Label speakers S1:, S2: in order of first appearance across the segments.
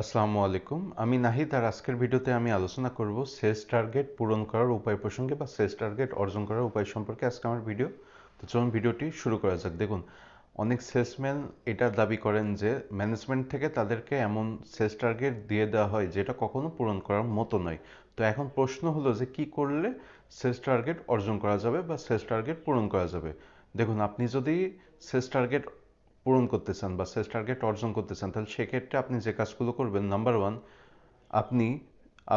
S1: আসসালামু আলাইকুম। আমি নাহিদ আর আজকের ভিডিওতে আমি আলোচনা করব সেলস টার্গেট পূরণ করার উপায় প্রসঙ্গে বা সেলস টার্গেট অর্জন করার উপায় সম্পর্কে আজকে আমার ভিডিও। তো চলুন ভিডিওটি শুরু করা যাক। দেখুন, অনেক সেলসম্যান এটা দাবি করেন যে ম্যানেজমেন্ট থেকে তাদেরকে এমন সেলস টার্গেট দিয়ে দেওয়া হয় যেটা কখনো পূরণ করার মতো নয়। তো এখন প্রশ্ন হলো যে কি করলে সেলস টার্গেট অর্জন করা যাবে বা সেলস টার্গেট পূরণ করা যাবে? দেখুন, আপনি যদি সেলস টার্গেট পূরণ করতে চান বা সেলস টার্গেট অর্জন করতে চান, তাহলে সেক্ষেত্রে আপনি যে কাজগুলো করবেন নাম্বার ওয়ান আপনি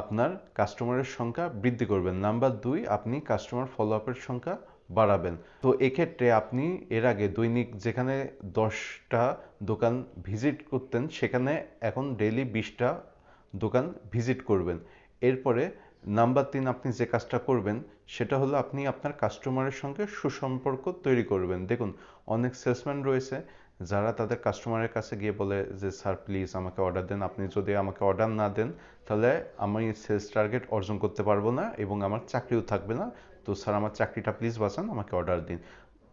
S1: আপনার কাস্টমারের সংখ্যা বৃদ্ধি করবেন। নাম্বার দুই, আপনি কাস্টমার ফলো আপের সংখ্যা বাড়াবেন। তো এক্ষেত্রে আপনি এর আগে দৈনিক যেখানে দশটা দোকান ভিজিট করতেন, সেখানে এখন ডেইলি বিশটা দোকান ভিজিট করবেন। এরপরে নাম্বার তিন, আপনি যে কাজটা করবেন, সেটা হলো আপনি আপনার কাস্টমারের সঙ্গে সুসম্পর্ক তৈরি করবেন। দেখুন, অনেক সেলসম্যান রয়েছে যারা তাদের কাস্টমারের কাছে গিয়ে বলে যে, স্যার প্লিজ আমাকে অর্ডার দেন। আপনি যদি আমাকে অর্ডার না দেন, তাহলে আমি সেলস টার্গেট অর্জন করতে পারব না এবং আমার চাকরিও থাকবে না। তো স্যার, আমার চাকরিটা প্লিজ বাঁচান, আমাকে অর্ডার দিন।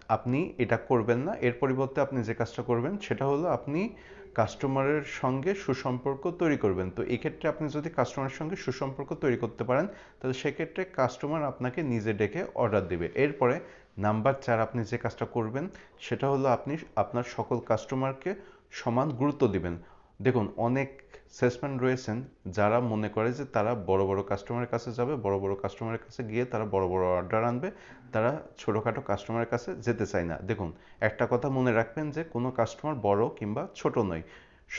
S1: আপনি এটা করবেন না। এর পরিবর্তে আপনি যে কাজটা করবেন, সেটা হলো আপনি কাস্টমারের সঙ্গে সুসম্পর্ক তৈরি করবেন। তো এক্ষেত্রে আপনি যদি কাস্টমারের সঙ্গে সুসম্পর্ক তৈরি করতে পারেন, তাহলে সেক্ষেত্রে কাস্টমার আপনাকে নিজে ডেকে অর্ডার দেবে। এরপরে নাম্বার চার আপনি যে কাজটা করবেন, সেটা হলো আপনি আপনার সকল কাস্টমারকে সমান গুরুত্ব দিবেন। দেখুন, অনেক সেলসম্যান রয়েছেন যারা মনে করে যে তারা বড় বড় কাস্টমারের কাছে যাবে, বড় বড় কাস্টমারের কাছে গিয়ে তারা বড় বড় অর্ডার আনবে, তারা ছোটোখাটো কাস্টমারের কাছে যেতে চায় না। দেখুন, একটা কথা মনে রাখবেন যে কোনো কাস্টমার বড় কিংবা ছোট নয়,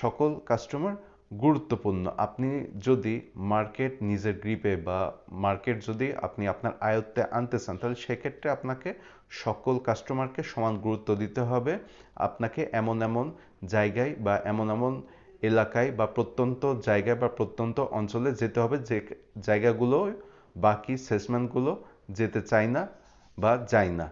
S1: সকল কাস্টমার গুরুত্বপূর্ণ। আপনি যদি মার্কেট নিজের গ্রিপে বা মার্কেট যদি আপনি আপনার আয়ত্তে আনতে চান, তাহলে সেক্ষেত্রে আপনাকে সকল কাস্টমারকে সমান গুরুত্ব দিতে হবে। আপনাকে এমন এমন জায়গায় বা এমন এমন এলাকায় বা প্রত্যন্ত জায়গায় বা প্রত্যন্ত অঞ্চলে যেতে হবে যে জায়গাগুলো বাকি সেলসম্যানগুলো যেতে চায় না বা যায় না।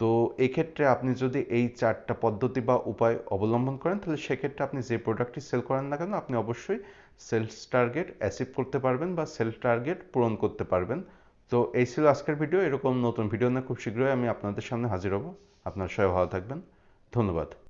S1: তো এক্ষেত্রে আপনি যদি এই চারটা পদ্ধতি বা উপায় অবলম্বন করেন, তাহলে সেক্ষেত্রে আপনি যে প্রোডাক্টটি সেল করেন না কেন, আপনি অবশ্যই সেলস টার্গেট অ্যাচিভ করতে পারবেন বা সেলস টার্গেট পূরণ করতে পারবেন। তো এই ছিল আজকের ভিডিও এরকম নতুন ভিডিও না খুব শীঘ্রই আমি আপনাদের সামনে হাজির হব। আপনার সবাই ভালো থাকবেন। ধন্যবাদ।